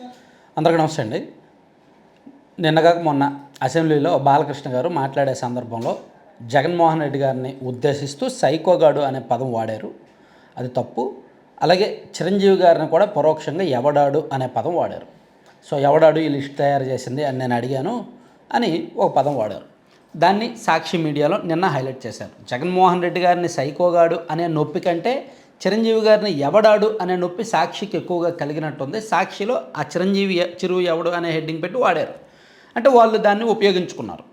అందరికీ నమస్తే అండి. నిన్నగాక మొన్న అసెంబ్లీలో బాలకృష్ణ గారు మాట్లాడే సందర్భంలో జగన్మోహన్ రెడ్డి గారిని ఉద్దేశిస్తూ సైకోగాడు అనే పదం వాడారు. అది తప్పు. అలాగే చిరంజీవి గారిని కూడా పరోక్షంగా ఎవడాడు అనే పదం వాడారు. సో ఎవడాడు ఈ లిస్ట్ తయారు చేసింది అని నేను అడిగాను అని ఒక పదం వాడారు. దాన్ని సాక్షి మీడియాలో నిన్న హైలైట్ చేశారు. జగన్మోహన్ రెడ్డి గారిని సైకోగాడు అనే నొప్పి కంటే చిరంజీవి గారిని ఎవడాడు అనే నొప్పి సాక్షికి ఎక్కువగా కలిగినట్టుంది. సాక్షిలో ఆ చిరంజీవి చిరువు ఎవడు అనే హెడ్డింగ్ పెట్టి వాడారు. అంటే వాళ్ళు దాన్ని ఉపయోగించుకున్నారు.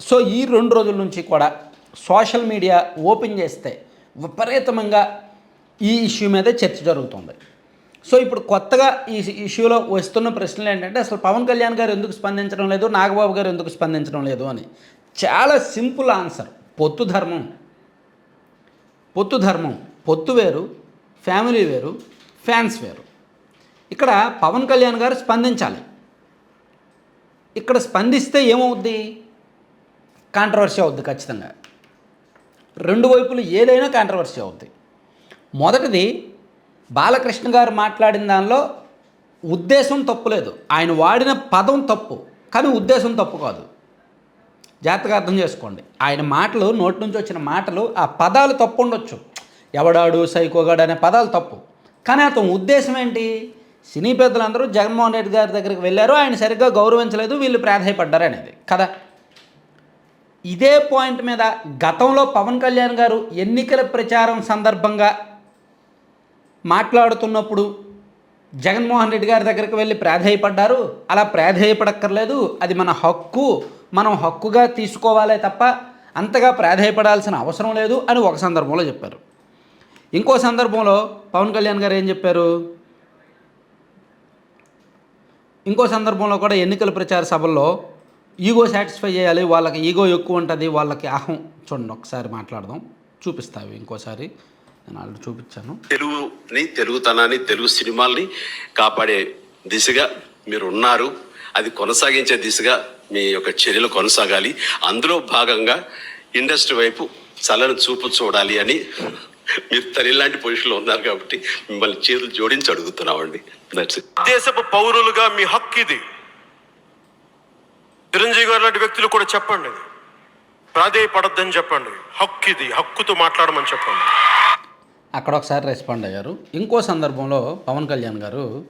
సో ఈ రెండు రోజుల నుంచి కూడా సోషల్ మీడియా ఓపెన్ చేస్తే విపరీతంగా ఈ ఇష్యూ మీద చర్చ జరుగుతుంది. సో ఇప్పుడు కొత్తగా ఈ ఇష్యూలో వస్తున్న ప్రశ్నలు ఏంటంటే అసలు పవన్ కళ్యాణ్ గారు ఎందుకు స్పందించడం లేదు? నాగబాబు గారు ఎందుకు స్పందించడం లేదు అని. చాలా సింపుల్ ఆన్సర్. పొత్తు ధర్మం. పొత్తు ధర్మం. పొత్తు వేరు ఫ్యామిలీ వేరు ఫ్యాన్స్ వేరు. ఇక్కడ పవన్ కళ్యాణ్ గారు స్పందించాలి. ఇక్కడ స్పందిస్తే ఏమవుద్ది? కాంట్రవర్సీ అవుద్ది ఖచ్చితంగా. రెండు వైపులు ఏదైనా కాంట్రవర్సీ అవుద్ది. మొదటిది బాలకృష్ణ గారు మాట్లాడిన దానిలో ఉద్దేశం తప్పులేదు ఆయన వాడిన పదం తప్పు కానీ ఉద్దేశం తప్పు కాదు. జాగ్రత్తగా అర్థం చేసుకోండి. ఆయన మాటలు నోటి నుంచి వచ్చిన మాటలు ఆ పదాలు తప్పు ఉండొచ్చు. ఎవడాడు సైకోగాడు అనే పదాలు తప్పు. కానీ అతని ఉద్దేశం ఏంటి? సినీ పెద్దలందరూ జగన్మోహన్ రెడ్డి గారి దగ్గరికి వెళ్ళారు. ఆయన సరిగ్గా గౌరవించలేదు. వీళ్ళు ప్రాధాయపడ్డారు అనేది. కదా? ఇదే పాయింట్ మీద గతంలో పవన్ కళ్యాణ్ గారు ఎన్నికల ప్రచారం సందర్భంగా మాట్లాడుతున్నప్పుడు జగన్మోహన్ రెడ్డి గారి దగ్గరికి వెళ్ళి ప్రాధేయపడ్డారు. అలా ప్రాధేయపడక్కర్లేదు. అది మన హక్కు. మనం హక్కుగా తీసుకోవాలే తప్ప అంతగా ప్రాధేయపడాల్సిన అవసరం లేదు అని ఒక సందర్భంలో చెప్పారు. ఇంకో సందర్భంలో పవన్ కళ్యాణ్ గారు ఏం చెప్పారు? ఇంకో సందర్భంలో కూడా ఎన్నికల ప్రచార సభల్లో ఈగో సాటిస్ఫై చేయాలి వాళ్ళకి ఈగో ఎక్కువ ఉంటుంది వాళ్ళకి అహం. చూడండి ఒకసారి మాట్లాడదాం. చూపిస్తావి ఇంకోసారి. నేను ఆల్రెడీ చూపించాను. తెలుగుని తెలుగుతనాన్ని తెలుగు సినిమాల్ని కాపాడే దిశగా మీరు ఉన్నారు అది కొనసాగించే దిశగా మీ యొక్క చర్యలు కొనసాగాలి. అందులో భాగంగా ఇండస్ట్రీ వైపు చల్లని చూపు చూడాలి అని మీరు తల్లి లాంటి పొజిషన్లో ఉన్నారు కాబట్టి మిమ్మల్ని చేతులు జోడించి అడుగుతున్నామండి. దేశపు పౌరులుగా మీ హక్కు ఇది. చిరంజీవి గారు లాంటి వ్యక్తులు కూడా చెప్పండి. ప్రాధేయపడద్దని చెప్పండి. హక్కు ఇది. హక్కుతో మాట్లాడమని చెప్పండి. అక్కడ ఒకసారి రెస్పాండ్ అయ్యారు. ఇంకో సందర్భంలో పవన్ కళ్యాణ్ గారు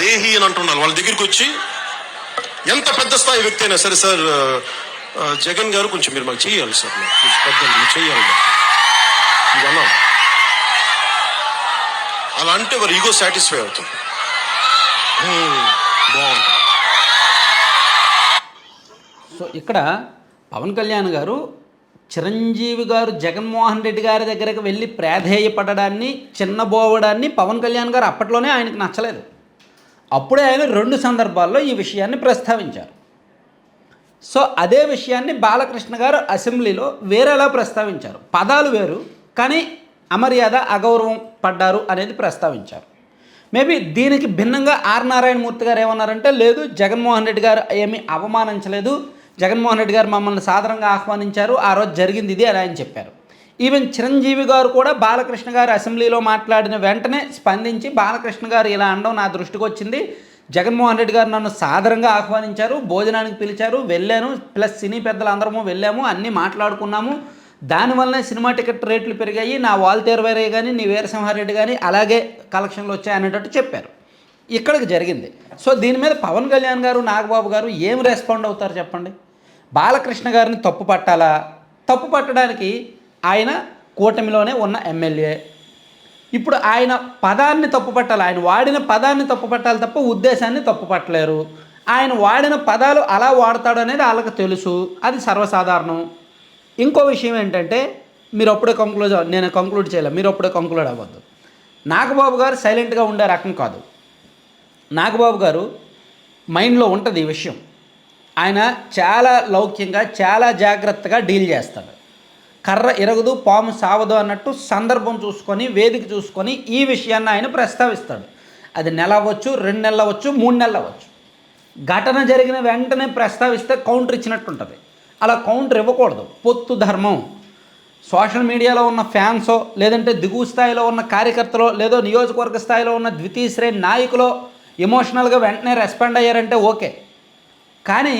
దేహి అని అంటున్నారు. వాళ్ళ దగ్గరికి వచ్చి ఎంత పెద్ద స్థాయి వ్యక్తి అయినా సరే సార్ జగన్ గారు కొంచెం మీరు మాకు చేయాలి సార్ మాకు చేయాలి మాకు. అలా అంటే వారు ఈగో సాటిస్ఫై అవుతుంది బాగుంటుంది సో ఇక్కడ పవన్ కళ్యాణ్ గారు చిరంజీవి గారు జగన్మోహన్ రెడ్డి గారి దగ్గరకు వెళ్ళి ప్రాధేయపడడాన్ని చిన్నబోవడాన్ని పవన్ కళ్యాణ్ గారు అప్పట్లోనే ఆయనకు నచ్చలేదు. అప్పుడే ఆయన రెండు సందర్భాల్లో ఈ విషయాన్ని ప్రస్తావించారు. సో అదే విషయాన్ని బాలకృష్ణ గారు అసెంబ్లీలో వేరేలా ప్రస్తావించారు. పదాలు వేరు కానీ అమర్యాద అగౌరవం పడ్డారు అనేది ప్రస్తావించారు. మేబీ దీనికి భిన్నంగా ఆర్ నారాయణమూర్తి గారు ఏమన్నారంటే లేదు జగన్మోహన్ రెడ్డి గారు ఏమీ అవమానించలేదు. జగన్మోహన్ రెడ్డి గారు మమ్మల్ని సాధారణంగా ఆహ్వానించారు. ఆ రోజు జరిగింది ఇది అని ఆయన చెప్పారు. ఈవెన్ చిరంజీవి గారు కూడా బాలకృష్ణ గారు అసెంబ్లీలో మాట్లాడిన వెంటనే స్పందించి బాలకృష్ణ గారు ఇలా అనడం నా దృష్టికి వచ్చింది. జగన్మోహన్ రెడ్డి గారు నన్ను సాదరంగా ఆహ్వానించారు భోజనానికి పిలిచారు వెళ్ళాను. ప్లస్ సినీ పెద్దలు అందరము వెళ్ళాము అన్నీ మాట్లాడుకున్నాము. దానివల్లనే సినిమా టికెట్ రేట్లు పెరిగాయి. నా వాల్తేరు వేరే కానీ నీ వీరసింహారెడ్డి కానీ అలాగే కలెక్షన్లు వచ్చాయి అనేటట్టు చెప్పారు. ఇక్కడికి జరిగింది. సో దీని మీద పవన్ కళ్యాణ్ గారు నాగబాబు గారు ఏం రెస్పాండ్ అవుతారు చెప్పండి? బాలకృష్ణ గారిని తప్పు పట్టాలా? తప్పు పట్టడానికి ఆయన కూటమిలోనే ఉన్న ఎమ్మెల్యే. ఇప్పుడు ఆయన పదాన్ని తప్పుపట్టాలి ఆయన వాడిన పదాన్ని తప్పుపట్టాలి తప్ప ఉద్దేశాన్ని తప్పు పట్టలేరు. ఆయన వాడిన పదాలు అలా వాడతాడు అనేది వాళ్ళకి తెలుసు. అది సర్వసాధారణం. ఇంకో విషయం ఏంటంటే మీరు అప్పుడే కంక్లూజ్ నేను కంక్లూడ్ చేయలేదు మీరు అప్పుడే కంక్లూడ్ అవ్వద్దు. నాగబాబు గారు సైలెంట్గా ఉండే రకం కాదు. నాగబాబు గారు మైండ్లో ఉంటుంది ఈ విషయం. ఆయన చాలా లౌక్యంగా చాలా జాగ్రత్తగా డీల్ చేస్తాడు. కర్ర ఎరగదు పాము సావదు అన్నట్టు సందర్భం చూసుకొని వేదిక చూసుకొని ఈ విషయాన్ని ఆయన ప్రస్తావిస్తాడు. అది నెల అవ్వచ్చు రెండు నెలలు అవ్వచ్చు మూడు నెలలు అవ్వచ్చు. ఘటన జరిగిన వెంటనే ప్రస్తావిస్తే కౌంటర్ ఇచ్చినట్టు ఉంటుంది అలా కౌంటర్ ఇవ్వకూడదు. పొత్తు ధర్మం. సోషల్ మీడియాలో ఉన్న ఫ్యాన్సో లేదంటే దిగువ స్థాయిలో ఉన్న కార్యకర్తలో లేదో నియోజకవర్గ స్థాయిలో ఉన్న ద్వితీయ శ్రేణి నాయకులో ఎమోషనల్గా వెంటనే రెస్పాండ్ అయ్యారంటే ఓకే. కానీ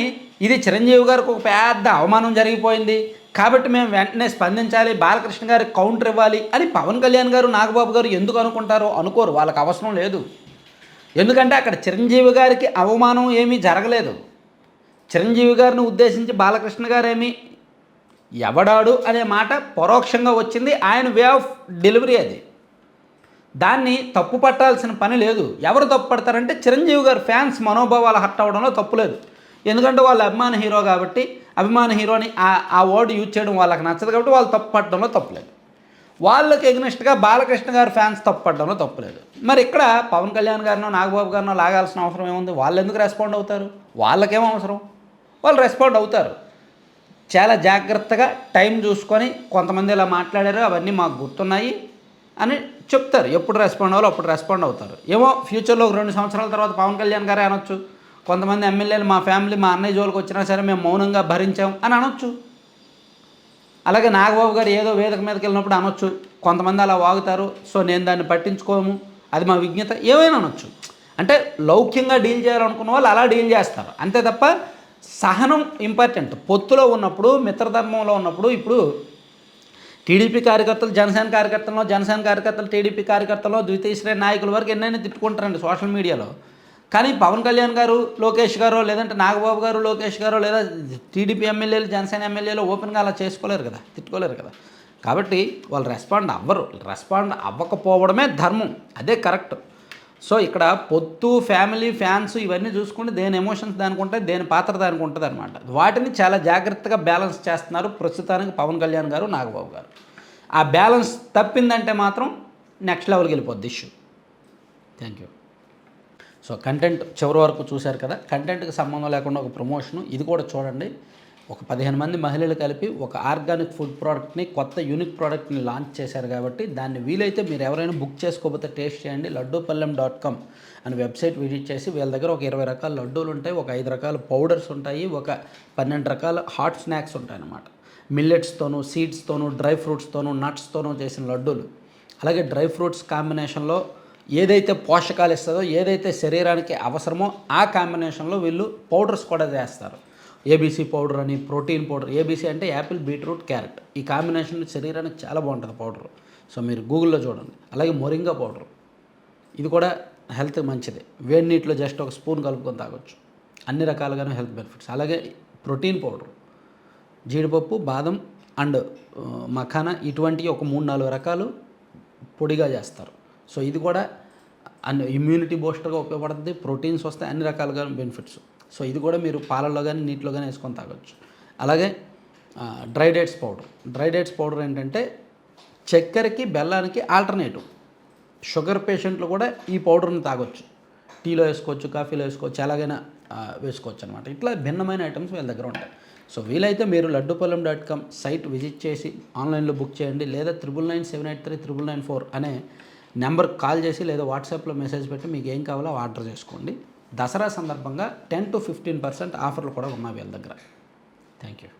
ఇది చిరంజీవి గారికి ఒక పెద్ద అవమానం జరిగిపోయింది. కాబట్టి మేము వెంటనే స్పందించాలి బాలకృష్ణ గారికి కౌంటర్ ఇవ్వాలి అని పవన్ కళ్యాణ్ గారు నాగబాబు గారు ఎందుకు అనుకుంటారో అనుకోరు వాళ్ళకి అవసరం లేదు. ఎందుకంటే అక్కడ చిరంజీవి గారికి అవమానం ఏమీ జరగలేదు. చిరంజీవి గారిని ఉద్దేశించి బాలకృష్ణ గారేమి ఎవడాడు అనే మాట పరోక్షంగా వచ్చింది. ఆయన వే ఆఫ్ డెలివరీ అది. దాన్ని తప్పు పట్టాల్సిన పని లేదు. ఎవరు తప్పు పడతారంటే చిరంజీవి గారు ఫ్యాన్స్ మనోభావాలు హట్ అవడంలో తప్పు లేదు. ఎందుకంటే వాళ్ళ అభిమాన హీరో కాబట్టి అభిమాన హీరోని ఆ ఆ వర్డ్ యూజ్ చేయడం వాళ్ళకి నచ్చదు కాబట్టి వాళ్ళు తప్పు పట్టడంలో తప్పులేదు. వాళ్ళకి ఎగ్నెస్ట్గా బాలకృష్ణ గారు ఫ్యాన్స్ తప్పు పట్టడంలో తప్పులేదు. మరి ఇక్కడ పవన్ కళ్యాణ్ గారినో నాగబాబు గారినో లాగాల్సిన అవసరం ఏముంది? వాళ్ళు ఎందుకు రెస్పాండ్ అవుతారు? వాళ్ళకేం అవసరం? వాళ్ళు రెస్పాండ్ అవుతారు. చాలా జాగ్రత్తగా టైం చూసుకొని కొంతమంది ఇలా మాట్లాడారు అవన్నీ మాకు గుర్తున్నాయి అని చెప్తారు. ఎప్పుడు రెస్పాండ్ అవ్వాలో అప్పుడు రెస్పాండ్ అవుతారు. ఏమో ఫ్యూచర్లో ఒక రెండు సంవత్సరాల తర్వాత పవన్ కళ్యాణ్ గారే అనొచ్చు. కొంతమంది ఎమ్మెల్యేలు మా ఫ్యామిలీ మా అన్నయ్య జోలికి వచ్చినా సరే మేము మౌనంగా భరించాం అని అనొచ్చు. అలాగే నాగబాబు గారు ఏదో వేదిక మీదకి వెళ్ళినప్పుడు అనొచ్చు. కొంతమంది అలా వాగుతారు. సో నేను దాన్ని పట్టించుకోము. అది మా విజ్ఞత. ఏమైనా అనొచ్చు. అంటే లౌక్యంగా డీల్ చేయాలనుకున్న వాళ్ళు అలా డీల్ చేస్తారు. అంతే తప్ప సహనం ఇంపార్టెంట్. పొత్తులో ఉన్నప్పుడు మిత్రధర్మంలో ఉన్నప్పుడు ఇప్పుడు టీడీపీ కార్యకర్తలు జనసేన కార్యకర్తలను జనసేన కార్యకర్తలు టీడీపీ కార్యకర్తలు ద్వితీయ శ్రేణి నాయకుల వరకు ఎన్నైనా తిట్టుకుంటారండి సోషల్ మీడియాలో. కానీ పవన్ కళ్యాణ్ గారు లోకేష్ గారు లేదంటే నాగబాబు గారు లోకేష్ గారు లేదా టీడీపీ ఎమ్మెల్యేలు జనసేన ఎమ్మెల్యేలు ఓపెన్గా అలా చేసుకోలేరు కదా తిట్టుకోలేరు కదా. కాబట్టి వాళ్ళు రెస్పాండ్ అవ్వరు. రెస్పాండ్ అవ్వకపోవడమే ధర్మం. అదే కరెక్ట్. సో ఇక్కడ పొత్తు ఫ్యామిలీ ఫ్యాన్స్ ఇవన్నీ చూసుకుంటే దేని ఎమోషన్స్ దానికి ఉంటాయి దేని పాత్ర దానికి ఉంటుంది అనమాట వాటిని చాలా జాగ్రత్తగా బ్యాలెన్స్ చేస్తున్నారు ప్రస్తుతానికి పవన్ కళ్యాణ్ గారు నాగబాబు గారు. ఆ బ్యాలెన్స్ తప్పిందంటే మాత్రం నెక్స్ట్ లెవెల్కి వెళ్ళిపోద్ది issue. Thank you. So content చివరి వరకు చూశారు కదా కంటెంట్కి సంబంధం లేకుండా ఒక ప్రమోషన్ ఇది కూడా చూడండి. ఒక పదిహేను మంది మహిళలు కలిపి ఒక ఆర్గానిక్ ఫుడ్ ప్రోడక్ట్ని కొత్త యూనిక్ ప్రోడక్ట్ని లాంచ్ చేశారు కాబట్టి దాన్ని వీలైతే మీరు ఎవరైనా బుక్ చేసుకోకపోతే టేస్ట్ చేయండి. లడ్డూపల్లెం డాట్ కామ్ అని వెబ్సైట్ విజిట్ చేసి వీళ్ళ దగ్గర ఒక ఇరవై రకాల లడ్డూలు ఉంటాయి ఒక ఐదు రకాల పౌడర్స్ ఉంటాయి ఒక పన్నెండు రకాల హాట్ స్నాక్స్ ఉంటాయి అన్నమాట. మిల్లెట్స్తోనూ సీడ్స్తోనూ డ్రై ఫ్రూట్స్తోనూ నట్స్తోనూ చేసిన లడ్డూలు. అలాగే డ్రై ఫ్రూట్స్ కాంబినేషన్లో ఏదైతే పోషకాలు ఇస్తుందో ఏదైతే శరీరానికి అవసరమో ఆ కాంబినేషన్లో వీళ్ళు పౌడర్స్ కూడా చేస్తారు. ఏబీసీ పౌడర్ అని ప్రోటీన్ పౌడర్. ఏబీసీ అంటే యాపిల్ బీట్రూట్ క్యారెట్. ఈ కాంబినేషన్ శరీరానికి చాలా బాగుంటుంది పౌడర్. సో మీరు గూగుల్లో చూడండి. అలాగే మొరింగా పౌడర్. ఇది కూడా హెల్త్ మంచిది. వేడి నీటిలో జస్ట్ ఒక స్పూన్ కలుపుకొని తాగొచ్చు. అన్ని రకాలుగానే హెల్త్ బెనిఫిట్స్. అలాగే ప్రోటీన్ పౌడర్. జీడిపప్పు బాదం అండ్ మఖానా ఇటువంటి ఒక మూడు నాలుగు రకాలు పొడిగా చేస్తారు. సో ఇది కూడా అన్ని ఇమ్యూనిటీ బూస్టర్గా ఉపయోగపడుతుంది ప్రోటీన్స్ వస్తాయి అన్ని రకాలుగా బెనిఫిట్స్ సో ఇది కూడా మీరు పాలల్లో కానీ నీటిలో కానీ వేసుకొని తాగొచ్చు. అలాగే dry dates powder. Dry dates powder ఏంటంటే చక్కెరకి బెల్లానికి ఆల్టర్నేటివ్. షుగర్ పేషెంట్లు కూడా ఈ పౌడర్ని తాగొచ్చు. టీలో వేసుకోవచ్చు కాఫీలో వేసుకోవచ్చు ఎలాగైనా వేసుకోవచ్చు అనమాట ఇట్లా భిన్నమైన ఐటమ్స్ వీళ్ళ దగ్గర ఉంటాయి. సో వీలైతే మీరు Laddupallem dot com site visit చేసి ఆన్లైన్లో బుక్ చేయండి. లేదా triple nine seven eight three triple nine four అనే నెంబర్కి కాల్ చేసి లేదా వాట్సాప్లో మెసేజ్ పెట్టి మీకు ఏం కావాలో ఆర్డర్ చేసుకోండి. దసరా సందర్భంగా టెన్ టు ఫిఫ్టీన్ పర్సెంట్ ఆఫర్లు కూడా ఉన్నాయి వీళ్ళ దగ్గర. Thank you.